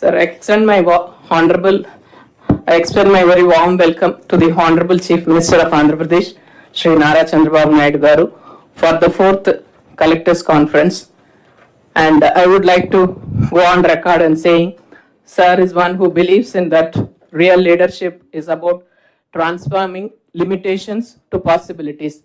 Sir, I extend my honorable, I extend my very warm welcome to the Honorable Chief Minister of Andhra Pradesh, Shri Nara Chandrababu Naidu Garu, for the fourth Collectors Conference. And I would like to go on record and saying, Sir is one who believes in that real leadership is about transforming limitations to possibilities.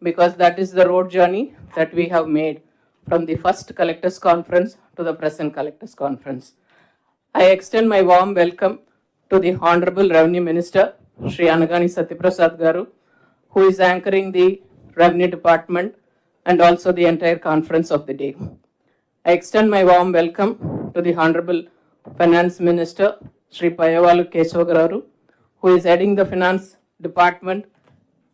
Because that is the road journey that we have made from the first Collectors Conference to the present Collectors Conference. I extend my warm welcome to the Honorable Revenue Minister, Sri Anagani Satyaprasad Garu, who is anchoring the Revenue Department and also the entire conference of the day. I extend my warm welcome to the Honorable Finance Minister, Sri Payavalu Kesavagaru, who is heading the Finance Department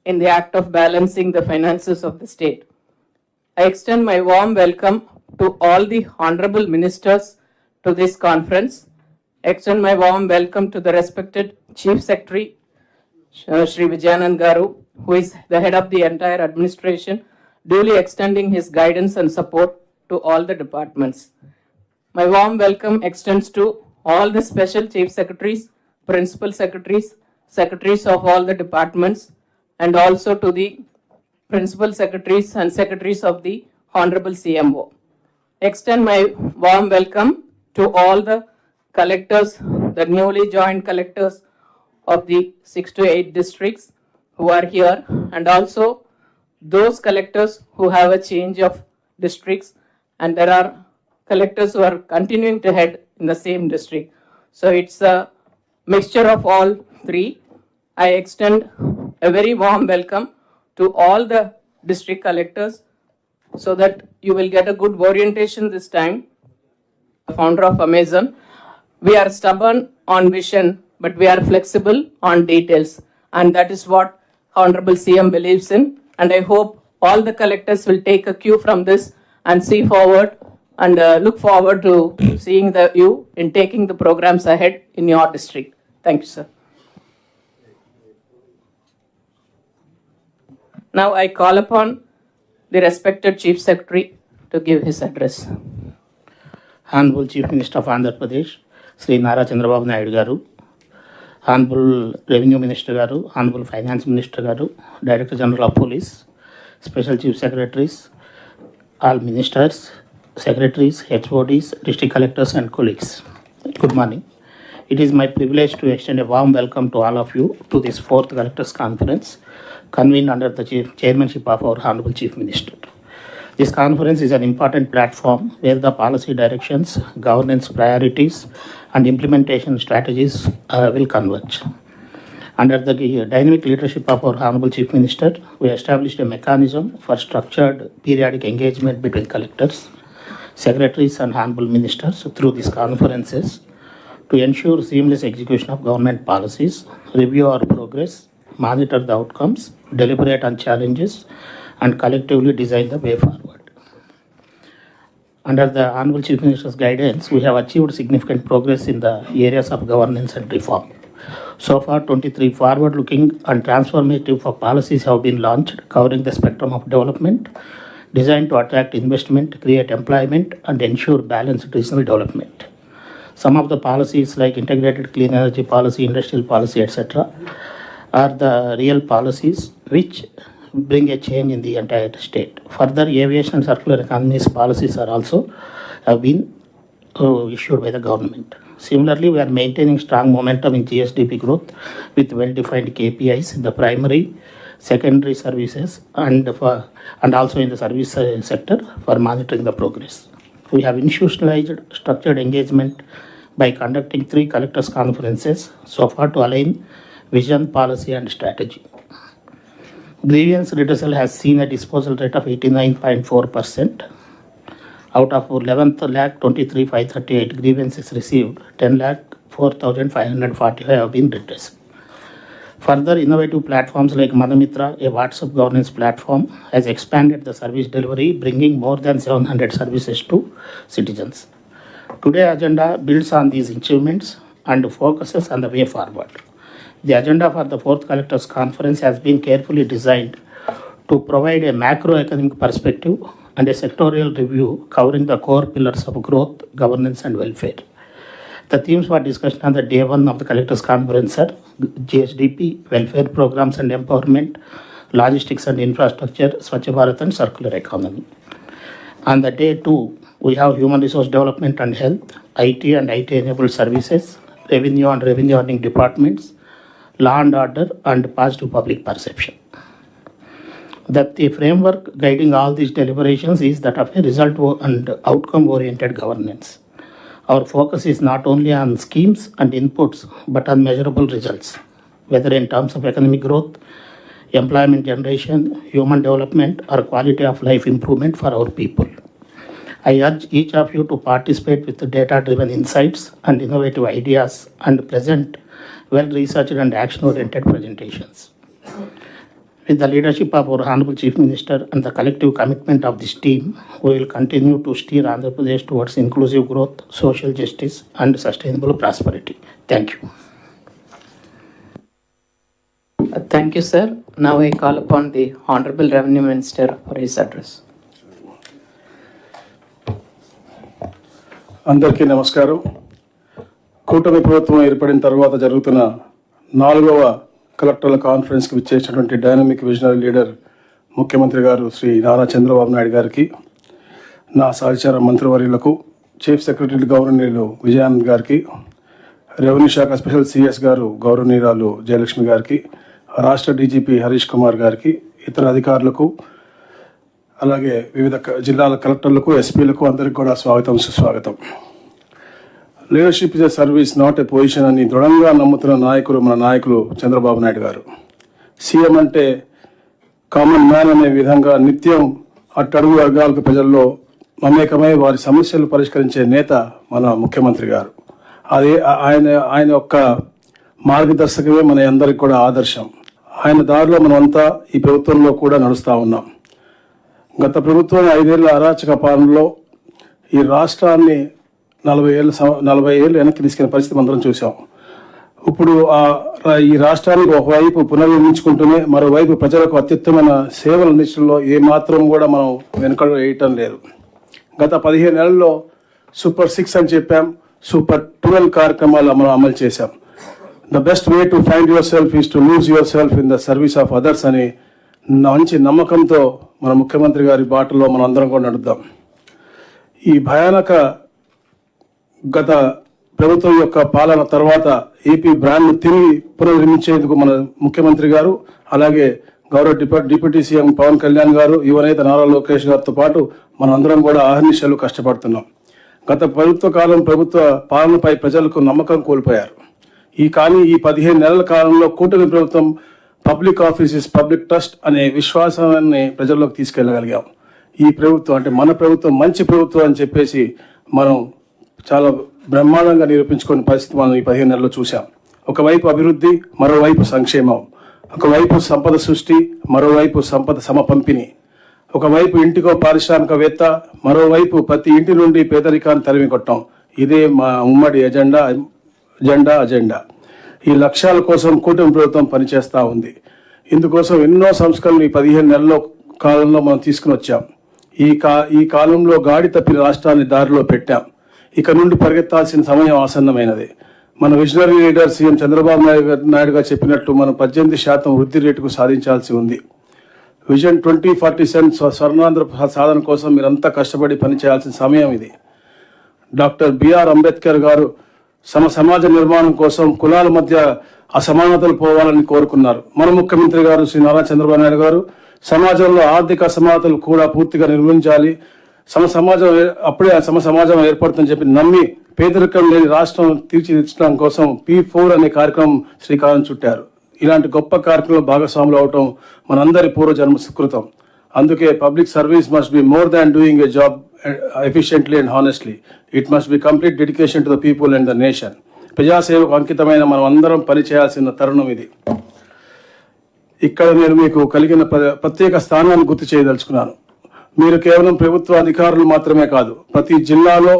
in the act of balancing the finances of the state. I extend my warm welcome to all the honorable ministers to this conference. Extend my warm welcome to the respected Chief Secretary, uh, Shri Vijayanand Garu, who is the head of the entire administration, duly extending his guidance and support to all the departments. My warm welcome extends to all the special chief secretaries, principal secretaries, secretaries of all the departments, and also to the principal secretaries and secretaries of the Honorable CMO. Extend my warm welcome to all the collectors, the newly joined collectors of the six to eight districts who are here, and also those collectors who have a change of districts, and there are collectors who are continuing to head in the same district. So it's a mixture of all three. I extend a very warm welcome to all the district collectors so that you will get a good orientation this time. Founder of Amazon. We are stubborn on vision, but we are flexible on details. And that is what Honorable CM believes in. And I hope all the collectors will take a cue from this and see forward and uh, look forward to seeing the, you in taking the programs ahead in your district. Thank you, sir. Now I call upon the respected Chief Secretary to give his address. Honorable Chief Minister of Andhra Pradesh, Shri Nara Chandrababu Naidu గారు honourable revenue minister గారు honourable finance minister గారు director general of police special chief secretaries all ministers secretaries HODs district collectors and colleagues. Good morning. It is my privilege to extend a warm welcome to all of you to this fourth collectors conference convene under the chief chairmanship of our honourable chief minister This conference is an important platform where the policy directions, governance priorities, and implementation strategies uh, will converge. Under the dynamic leadership of our Honorable Chief Minister, we established a mechanism for structured periodic engagement between collectors, secretaries, and honorable ministers through these conferences to ensure seamless execution of government policies, review our progress, monitor the outcomes, deliberate on challenges, and collectively design the way forward. Under the Honorable Chief Minister's guidance, we have achieved significant progress in the areas of governance and reform. So far, 23 forward-looking and transformative policies have been launched covering the spectrum of development designed to attract investment, create employment, and ensure balanced regional development. Some of the policies like integrated clean energy policy, industrial policy, etc., are the real policies which bring a change in the entire state. Further, aviation circular economies policies are also have been uh, issued by the government. Similarly, we are maintaining strong momentum in GSDP growth with well-defined KPIs in the primary, secondary services, and for and also in the service uh, sector for monitoring the progress. We have institutionalized structured engagement by conducting three collectors conferences so far to align vision, policy, and strategy. Grievance redressal has seen a disposal rate of 89.4%. Out of 11th lakh 23 538 grievances received, 10 lakh 4,545 have been redressed. Further, innovative platforms like Manamitra, a WhatsApp governance platform, has expanded the service delivery, bringing more than 700 services to citizens. Today agenda builds on these achievements and focuses on the way forward. The agenda for the fourth collectors conference has been carefully designed to provide a macroeconomic perspective and a sectorial review covering the core pillars of growth, governance, and welfare. The themes for discussion on the day one of the collectors conference are GSDP, welfare programs and empowerment, logistics and infrastructure, Swachh Bharat and circular economy. On the day two, we have human resource development and health, IT and IT enabled services, revenue and revenue earning departments, law and order and positive public perception. That the framework guiding all these deliberations is that of a result and outcome oriented governance. Our focus is not only on schemes and inputs, but on measurable results, whether in terms of economic growth, employment generation, human development, or quality of life improvement for our people. I urge each of you to participate with data driven insights and innovative ideas and present well researched and action oriented presentations. With the leadership of our Honorable Chief Minister and the collective commitment of this team, we will continue to steer Andhra Pradesh towards inclusive growth, social justice, and sustainable prosperity. Thank you. Uh, Thank you, sir. Now I call upon the Honorable Revenue Minister for his address. అందరికీ నమస్కారం కూటమి ప్రభుత్వం ఏర్పడిన తర్వాత జరుగుతున్న నాలుగవ కలెక్టర్ల కాన్ఫరెన్స్కి విచ్చేసినటువంటి డైనమిక్ విజనరీ లీడర్ ముఖ్యమంత్రి గారు శ్రీ నారా చంద్రబాబు నాయుడు గారికి నా సహచార మంత్రివర్యులకు చీఫ్ సెక్రటరీ గౌరవనీయులు విజయానంద్ గారికి రెవెన్యూ శాఖ స్పెషల్ సిఎస్ గారు గౌరవనీయురాలు జయలక్ష్మి గారికి రాష్ట్ర డీజీపీ హరీష్ కుమార్ గారికి ఇతర అధికారులకు అలాగే వివిధ జిల్లాల కలెక్టర్లకు ఎస్పీలకు అందరికీ కూడా స్వాగతం సుస్వాగతం. Leadership is a service not a position అని దృఢంగా నమ్ముతున్న నాయకులు మన నాయకులు చంద్రబాబు నాయుడు గారు. సీఎం అంటే కామన్ మ్యాన్ అనే విధంగా నిత్యం అట్టడుగు వర్గాలకు ప్రజల్లో మమేకమై వారి సమస్యలు పరిష్కరించే నేత మన ముఖ్యమంత్రి గారు. అది ఆయన ఆయన యొక్క మార్గదర్శకమే మన అందరికి కూడా ఆదర్శం. ఆయన దారిలో మనమంతా ఈ ప్రభుత్వంలో కూడా నడుస్తూ ఉన్నాం. గత ప్రభుత్వం ఐదేళ్ళ అరాచక పాలనలో ఈ రాష్ట్రాన్ని నలభై ఏళ్ళు నలభై ఏళ్ళు వెనక్కి తీసుకెళ్ళిన పరిస్థితి అందరం చూసాం. ఇప్పుడు ఆ ఈ రాష్ట్రానికి ఒకవైపు పునర్నిర్మించుకుంటూనే మరోవైపు ప్రజలకు అత్యుత్తమైన సేవలు అందించడంలో ఏమాత్రం కూడా మనం వెనుక వేయటం లేదు. గత పదిహేను నెలల్లో సూపర్ సిక్స్ అని చెప్పాం సూపర్ ట్వెల్వ్ కార్యక్రమాలు మనం అమలు చేశాం. The best way to find yourself is to lose yourself in the service of others అని మంచి నమ్మకంతో మన ముఖ్యమంత్రి గారి బాటలో మనం అందరం కూడా నడుద్దాం. ఈ భయానక గత ప్రభుత్వం యొక్క పాలన తర్వాత ఏపీ బ్రాండ్ తిరిగి పునర్నిర్మించేందుకు మన ముఖ్యమంత్రి గారు అలాగే గౌరవ deputy deputy CM Pawan Kalyan గారు యువనేత నారా లోకేష్ గారితో పాటు మనందరం కూడా ఆహర్నిశలు కష్టపడుతున్నాం. గత ప్రభుత్వ కాలం ప్రభుత్వ పాలనపై ప్రజలకు నమ్మకం కోల్పోయారు. ఈ కానీ ఈ పదిహేను నెలల కాలంలో కూటమి ప్రభుత్వం పబ్లిక్ ఆఫీసెస్ పబ్లిక్ ట్రస్ట్ అనే విశ్వాసాన్ని ప్రజల్లోకి తీసుకెళ్ళగలిగాం. ఈ ప్రభుత్వం అంటే మన ప్రభుత్వం మంచి ప్రభుత్వం అని చెప్పేసి మనం చాలా బ్రహ్మాండంగా నిరూపించుకునే పరిస్థితి మనం ఈ పదిహేను నెలల్లో చూసాం ఒకవైపు అభివృద్ధి మరోవైపు సంక్షేమం. ఒకవైపు సంపద సృష్టి మరోవైపు సంపద సమపంపిణీ. ఒకవైపు ఇంటికో పారిశ్రామికవేత్త మరోవైపు ప్రతి ఇంటి నుండి పేదరికాన్ని తరిమి కొట్టాం ఇదే మా ఉమ్మడి ఎజెండా ఎజెండా అజెండా. ఈ లక్ష్యాల కోసం కూటమి ప్రభుత్వం పనిచేస్తూ ఉంది. ఇందుకోసం ఎన్నో సంస్కరణలు ఈ పదిహేను నెలల కాలంలో మనం తీసుకుని వచ్చాం. ఈ కా ఈ కాలంలో గాడి తప్పిన రాష్ట్రాన్ని దారిలో పెట్టాం. ఇక నుండి పరిగెత్తాల్సిన సమయం ఆసన్నమైనది. మన visionary leader CM Chandrababu Naidu గారు- నాయుడు గారు చెప్పినట్టు మనం పద్దెనిమిది శాతం వృద్ధి రేటుకు సాధించాల్సి ఉంది. Vision twenty forty seven Swarnandhra సాధన కోసం మీరంతా కష్టపడి పనిచేయాల్సిన సమయం ఇది. డాక్టర్ బిఆర్ అంబేద్కర్ గారు సమ సమాజ నిర్మాణం కోసం కులాల మధ్య అసమానతలు పోవాలని కోరుకున్నారు. మన ముఖ్యమంత్రి గారు శ్రీ నారా చంద్రబాబు నాయుడు గారు సమాజంలో ఆర్థిక అసమానతలు కూడా పూర్తిగా నిర్మించాలి సమ సమాజం అప్పుడే ఆ సమ సమాజం ఏర్పడుతుందని చెప్పి నమ్మి పేదరికం లేని రాష్ట్రం తీర్చిదిద్దడం కోసం పి ఫోర్ అనే కార్యక్రమం శ్రీకారం చుట్టారు. ఇలాంటి గొప్ప కార్యక్రమంలో భాగస్వాములు అవటం మనందరి పూర్వజన్మ సుకృతం. అందుకే public service must be more than doing a job efficiently and honestly. It must be complete dedication to the people and the nation. ప్రజాసేవకు అంకితమైన మనం అందరం పనిచేయాల్సిన తరుణం ఇది. ఇక్కడ నేను మీకు కలిగిన ప్ర- ప్రత్యేక స్థానాన్ని గుర్తు చేయదలుచుకున్నాను. మీరు కేవలం ప్రభుత్వ అధికారులు మాత్రమే కాదు ప్రతి జిల్లాలో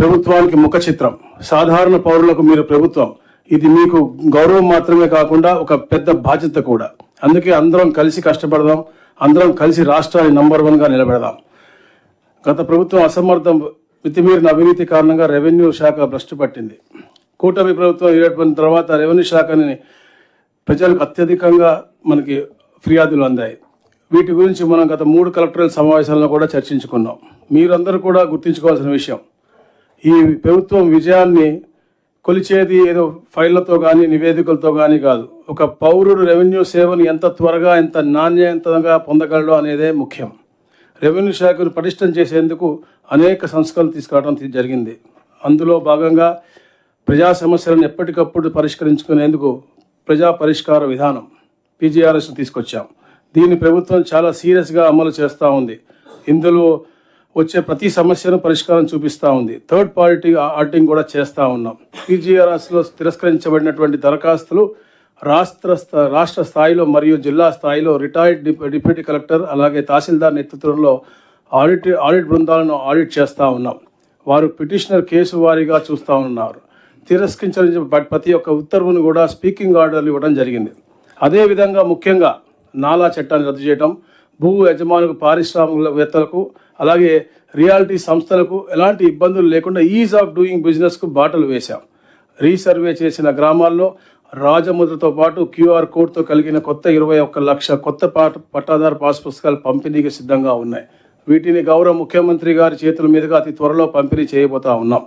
ప్రభుత్వానికి ముఖ చిత్రం. సాధారణ పౌరులకు మీరు ప్రభుత్వం. ఇది మీకు గౌరవం మాత్రమే కాకుండా ఒక పెద్ద బాధ్యత కూడా. అందుకే అందరం కలిసి కష్టపడదాం అందరం కలిసి రాష్ట్రాన్ని నంబర్ వన్గా నిలబెడదాం. గత ప్రభుత్వం అసమర్థం మితిమీరిన అవినీతి కారణంగా రెవెన్యూ శాఖ భ్రష్టు పట్టింది. కూటమి ప్రభుత్వం ఏర్పడిన తర్వాత రెవెన్యూ శాఖని ప్రజలకు అత్యధికంగా మనకి ఫిర్యాదులు అందాయి. వీటి గురించి మనం గత మూడు కలెక్టరల్ సమావేశాలను కూడా చర్చించుకున్నాం. మీరందరూ కూడా గుర్తుంచుకోవాల్సిన విషయం. ఈ ప్రభుత్వం విజయాన్ని కొలిచేది ఏదో ఫైళ్ళతో కానీ నివేదికలతో కానీ కాదు. ఒక పౌరుడు రెవెన్యూ సేవను ఎంత త్వరగా ఎంత నాణ్యంతంగా పొందగలడు అనేదే ముఖ్యం. రెవెన్యూ శాఖను పటిష్టం చేసేందుకు అనేక సంస్కరణలు తీసుకురావడం జరిగింది. అందులో భాగంగా ప్రజా సమస్యలను ఎప్పటికప్పుడు పరిష్కరించుకునేందుకు ప్రజా పరిష్కార విధానం పీజీఆర్ఎస్ తీసుకొచ్చాం. దీన్ని ప్రభుత్వం చాలా సీరియస్గా అమలు చేస్తూ ఉంది. ఇందులో వచ్చే ప్రతి సమస్యను పరిష్కారం చూపిస్తూ ఉంది. థర్డ్ పార్టీ ఆడిటింగ్ కూడా చేస్తూ ఉన్నాం. పీజీఆర్ఎస్లో తిరస్కరించబడినటువంటి దరఖాస్తులు రాష్ట్ర రాష్ట్ర స్థాయిలో మరియు జిల్లా స్థాయిలో రిటైర్డ్ డిప్యూటీ కలెక్టర్ అలాగే తహసీల్దార్ నేతృత్వంలో ఆడిట్ ఆడిట్ బృందాలను ఆడిట్ చేస్తూ ఉన్నాం. వారు పిటిషనర్ కేసు వారీగా చూస్తూ ఉన్నారు. తిరస్కరించిన ప్రతి ఒక్క ఉత్తర్వును కూడా స్పీకింగ్ ఆర్డర్లు ఇవ్వడం జరిగింది. అదేవిధంగా ముఖ్యంగా నాలా చట్టాన్ని రద్దు చేయడం భూ యజమానులకు పారిశ్రామికవేత్తలకు అలాగే రియాలిటీ సంస్థలకు ఎలాంటి ఇబ్బందులు లేకుండా ఈజ్ ఆఫ్ డూయింగ్ బిజినెస్కు బాటలు వేశాం. రీసర్వే చేసిన గ్రామాల్లో రాజముద్రతో పాటు క్యూఆర్ కోడ్తో కలిగిన కొత్త ఇరవై ఒక్క లక్ష కొత్త పాట పట్టాదారు పాస్ పుస్తకాలు పంపిణీకి సిద్ధంగా ఉన్నాయి. వీటిని గౌరవ ముఖ్యమంత్రి గారి చేతుల మీదుగా అతి త్వరలో పంపిణీ చేయబోతా ఉన్నాం.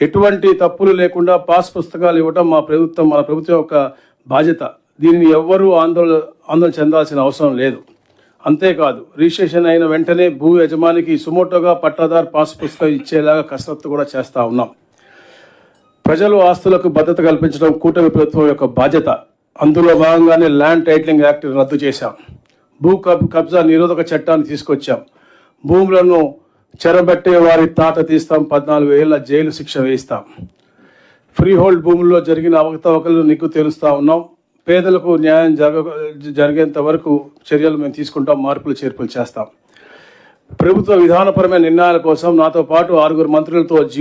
ఎటువంటి తప్పులు లేకుండా పాస్ పుస్తకాలు ఇవ్వటం మా ప్రభుత్వం మన ప్రభుత్వం యొక్క బాధ్యత. దీనిని ఎవ్వరూ ఆందోళన ఆందోళన చెందాల్సిన అవసరం లేదు. అంతేకాదు రిజిస్ట్రేషన్ అయిన వెంటనే భూ యజమానికి సుమోటోగా పట్టాదారు పాస్ పుస్తకం ఇచ్చేలాగా కసరత్తు కూడా చేస్తూ ఉన్నాం. ప్రజలు ఆస్తులకు భద్రత కల్పించడం కూటమి ప్రభుత్వం యొక్క బాధ్యత. అందులో భాగంగానే ల్యాండ్ టైటిలింగ్ యాక్ట్ రద్దు చేశాం. భూ కబ్- కబ్జా నిరోధక చట్టాన్ని తీసుకొచ్చాం. భూములను చెరబెట్టే వారి తాట తీస్తాం. పద్నాలుగు ఏళ్ళ జైలు శిక్ష వేయిస్తాం. ఫ్రీ హోల్డ్ భూముల్లో జరిగిన అవకతవకలు నీకు తెలుస్తూ ఉన్నాం. పేదలకు న్యాయం జరగ జరిగేంత వరకు చర్యలు మేము తీసుకుంటాం మార్పులు చేర్పులు చేస్తాం. ప్రభుత్వ విధానపరమైన నిర్ణయాల కోసం నాతో పాటు ఆరుగురు మంత్రులతో